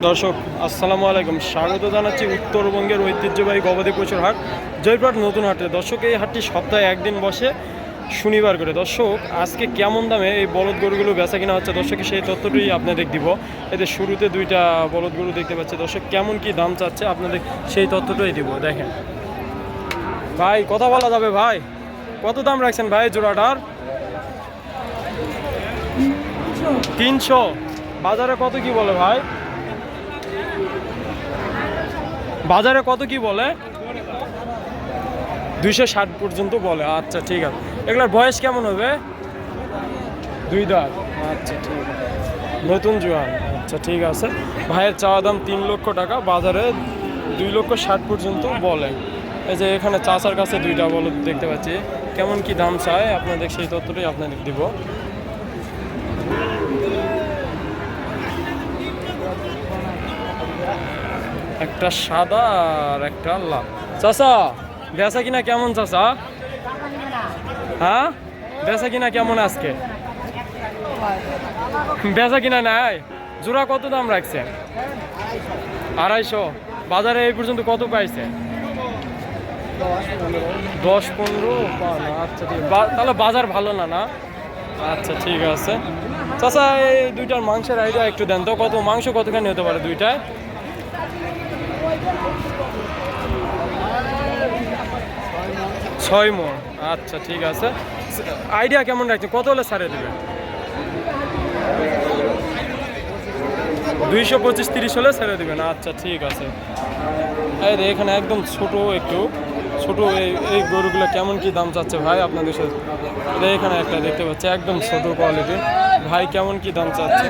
দর্শক, আসসালামু আলাইকুম। স্বাগত জানাচ্ছি উত্তরবঙ্গের ঐতিহ্যবাহী গবাদি পশুর হাট, জয়পুরহাট নতুন হাটে। দর্শক, এই হাটটি সপ্তাহে একদিন বসে, শনিবার করে। দর্শক, আজকে কেমন দামে এই বলদ গরুগুলো বেচা কিনা হচ্ছে? দর্শক, সেই তথ্যটি আপনাদের দিব। এতে শুরুতে দুইটা বলদ গরু দেখতে পাচ্ছি। দর্শক, কেমন কি দাম চাচ্ছে আপনাদের সেই তথ্যটাই দিব। দেখেন। ভাই, কথা বলা যাবে ভাই? কত দাম রাখছেন ভাই জোড়াটার? তিনশো। বাজারে কত কি বলে ভাই? বাজারে কত কি বলে? দুইশো ষাট পর্যন্ত বলে। আচ্ছা ঠিক আছে। এগুলোর বয়স কেমন হবে? দুই দাঁত। আচ্ছা ঠিক আছে। নতুন জোয়ান। আচ্ছা ঠিক আছে। ভাইয়ের চাওয়া দাম তিন লক্ষ টাকা, বাজারে দুই লক্ষ ষাট পর্যন্ত বলে। এই যে এখানে চাচার কাছে দুইটা বলদ দেখতে পাচ্ছি। কেমন কি দাম চায়? আপনাদের সেই তথ্যটাই আপনাদের দিব। একটা সাদা আর একটা লাল। চাচা, বেচা কিনা কেমন চাচা? হ্যাঁ? বেচা কিনা কেমন আজকে? বেচা কিনা নাই? জোড়া কত দাম রাখছে? আড়াইশো। বাজারে এই পর্যন্ত কত পাইছে? দশ পনেরো? আচ্ছা ঠিক তাহলে বাজার ভালো না না? আচ্ছা ঠিক আছে। চাচা, এই দুইটার মাংসের আইডিয়া একটু দেন তো। কত, মাংস কতখানি হতে পারে দুইটায়? ছয় মন আচ্ছা ঠিক আছে। আইডিয়া কেমন রাখছে কত হলে ছাড়ে দেবে দুইশো পঁচিশ তিরিশ হলে ছেড়ে দেবেন। আচ্ছা ঠিক আছে। এই রে, এখানে একদম ছোট একটু। ছোট এই এই গরুগুলো কেমন কি দাম চাচ্ছে ভাই আপনাদের সাথে? এখানে একটা দেখতে পাচ্ছি একদম ছোট কোয়ালিটি ভাই কেমন কি দাম চাচ্ছে?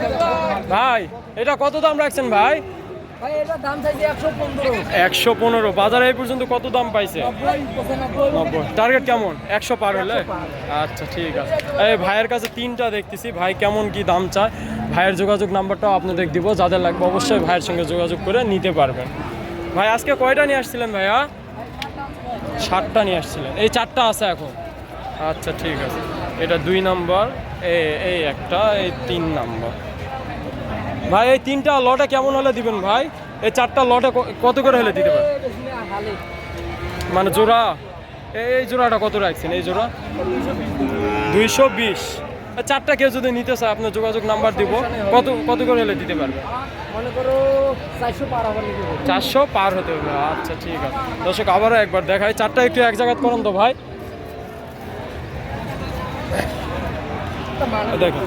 ভাই এটা কত দাম রাখছেন ভাই? একশো পনেরো। বাজারে এই পর্যন্ত কত দাম পাইছে? নব্বই টার্গেট কেমন? একশো পার হলে? আচ্ছা ঠিক আছে। এই ভাইয়ের কাছে তিনটা দেখতেছি। ভাই কেমন কি দাম চায়? ভাইয়ের যোগাযোগ নাম্বারটাও আপনাদের দিব। যাদের লাগবে অবশ্যই ভাইয়ের সঙ্গে যোগাযোগ করে নিতে পারবেন। ভাই আজকে কয়টা নিয়ে আসছিলেন ভাইয়া? ষাটটা নিয়ে আসছিলেন। এই চারটা আছে এখন। আচ্ছা ঠিক আছে। এটা দুই নাম্বার এই একটা এই তিন নাম্বার। ভাই এই তিনটা লটে কেমন হলে দিবেন ভাই? এই চারটা লটে কত করে হলে দিতে পারেন। মানে জোড়া? এই জোড়াটা কত রাখছেন? এই জোড়া? দুইশো বিশ। চারটা কেউ যদি নিতে চায় আপনার যোগাযোগ নাম্বার দিব। কত কত করে হলে দিতে পারবে? মনে চারশো পার। চারশো হতে হবে। আচ্ছা ঠিক আছে। দর্শক আবারও একবার দেখাই। চারটা একটু এক জায়গায় করুন তো ভাই। দেখেন।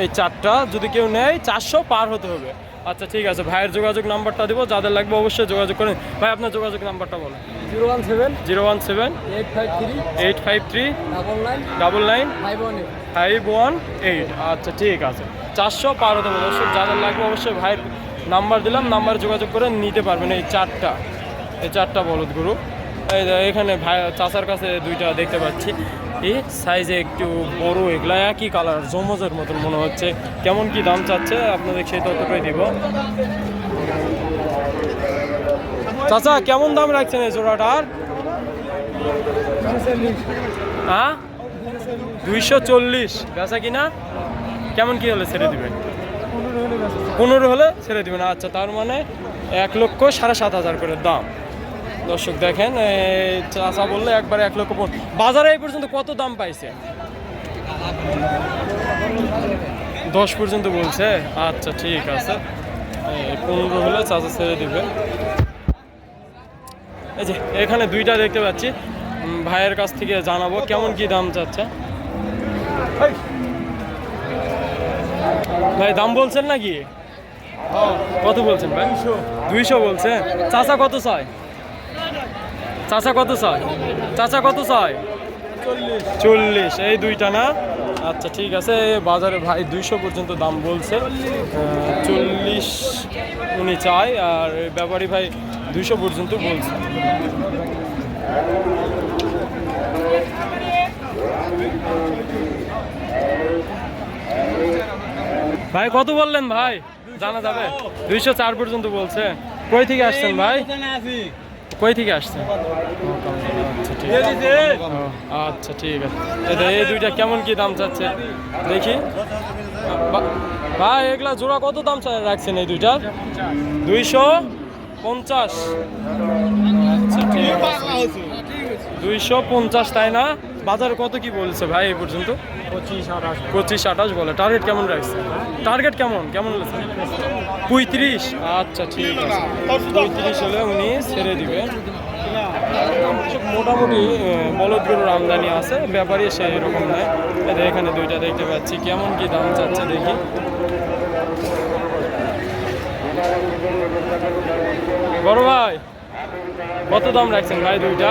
এই চারটা যদি কেউ নেয় চারশো পার হতে হবে। আচ্ছা ঠিক আছে ভাইয়ের যোগাযোগ নাম্বারটা দিব যাদের লাগবে অবশ্যই যোগাযোগ করেন। ভাই আপনার যোগাযোগ নাম্বারটা বলেন। Zero one seven zero one seven eight five three eight five three double nine double nine five one eight. Five one eight. আচ্ছা ঠিক আছে। চারশো পার হতে হবে। দর্শক যাদের লাগবে অবশ্যই ভাইয়ের নাম্বার দিলাম নাম্বার যোগাযোগ করে নিতে পারবেন এই চারটা। এই চারটা বলদ গরু। এখানে ভাই, চাচার কাছে দুইটা দেখতে পাচ্ছি। এই সাইজে একটু বড় এগুলা, একই কালার জমজের মতন মনে হচ্ছে। কেমন কি দাম চাচ্ছে? আপনাদের সেই তথ্যটাই দিব। চাচা, কেমন দাম রাখছেন এই জোড়াটার হ্যাঁ? দুইশো চল্লিশ। বেচা কিনা? কেমন কি হলে ছেড়ে দিবেন? পনেরো হলে ছেড়ে দিবেন। আচ্ছা তার মানে এক লক্ষ সাড়ে সাত হাজার করে দাম। দর্শক দেখেন চাষা বললে একবারে এক লক্ষ। বাজারে এই পর্যন্ত কত দাম পাইছে? দশ পর্যন্ত বলছে? আচ্ছা ঠিক আছে। পনেরো হলে চাষা ছেড়ে দিবে। এই যে এখানে দুইটা দেখতে পাচ্ছি। ভাইয়ের কাছ থেকে জানাব কেমন কি দাম চাচ্ছে। ভাই দাম বলছেন নাকি? কত বলছেন ভাই? দুইশো বলছে। চাচা কত চায়? চাচা কত চায় চাচা কত চায় চল্লিশ। এই দুইটা না? আচ্ছা ঠিক আছে। বাজারে ভাই দুইশো পর্যন্ত দাম বলছে। চল্লিশ উনি চায় আর ব্যাপারী ভাই দুইশো পর্যন্ত বলছে। ভাই কত বললেন ভাই? জানা যাবে। দুইশো চার পর্যন্ত বলছে। কই থেকে আসছেন ভাই? কই থেকে আসছে? আচ্ছা ঠিক আছে। আচ্ছা ঠিক আছে এই দুইটা কেমন কি দাম চাচ্ছে? দেখি। ভাই, এগুলা জোড়া কত দাম রাখছেন এই দুইটার? দুইশো পঞ্চাশ। আচ্ছা ঠিক আছে। দুইশো পঞ্চাশ, তাই না? বাজারে কত কি বলছে ভাই এই পর্যন্ত? পঁচিশ আঠাশ। পঁচিশ আঠাশ বলে। টার্গেট কেমন রাখছে? টার্গেট কেমন? কেমন লাগছে পঁয়ত্রিশ? আচ্ছা ঠিক আছে। পঁয়ত্রিশ হলে উনি ছেড়ে দিবে মোটামুটি বলদ গরুর আমদানি আছে। ব্যাপারই সেই রকম নয়। এখানে দুইটা দেখতে পাচ্ছি। কেমন কি দাম চাচ্ছে দেখি। বড় ভাই কত দাম রাখছেন ভাই দুইটা?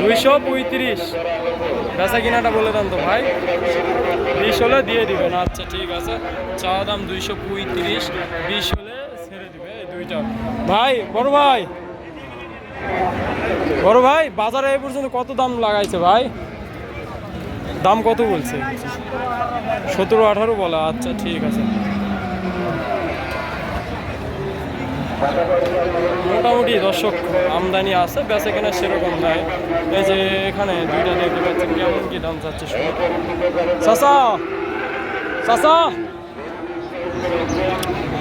দুইশো পঁয়ত্রিশ। বেচা কিনাটা বলে দেন তো ভাই। বিশ হলে দিয়ে দিবেন। আচ্ছা ঠিক আছে। চা দাম দুইশো পঁয়ত্রিশ। বিশ হলে ছেড়ে দিবে দুইটা। ভাই, বড় ভাই। বড় ভাই, বাজারে এই পর্যন্ত কত দাম লাগাইছে ভাই? দাম কত বলছে? সতেরো আঠারো বলা। আচ্ছা ঠিক আছে। মোটামুটি দর্শক আমদানি আছে, বেচে কেনা সেরকম নাই। এই যে এখানে দুইটা দেখতে পাচ্ছেন, কেমন কি দাম চাচ্ছে চাচা চাচা,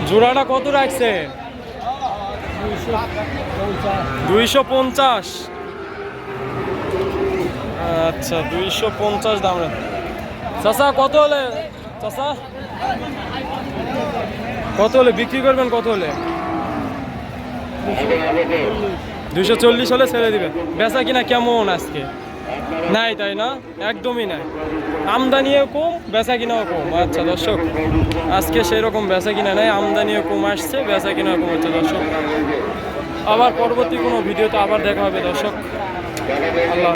জোড়াটা কত রাখছে? দুইশো পঞ্চাশ। আচ্ছা দুইশো পঞ্চাশ দাম চাচা, কত হলে? চাচা, কত হলে? বিক্রি করবেন কত হলে? দুইশো চল্লিশ হলে ছেড়ে দিবে। বেচা কিনা কেমন আজকে? নাই তাই না? একদমই নাই। আমদানিও কম, বেচা কিনাও কম। আচ্ছা দর্শক, আজকে সেরকম বেচা কিনা নাই, আমদানিও কম আসছে, বেচা কিনাও কম হচ্ছে, দর্শক। আবার পরবর্তী কোনো ভিডিওতে আবার দেখা হবে, দর্শক। আল্লাহ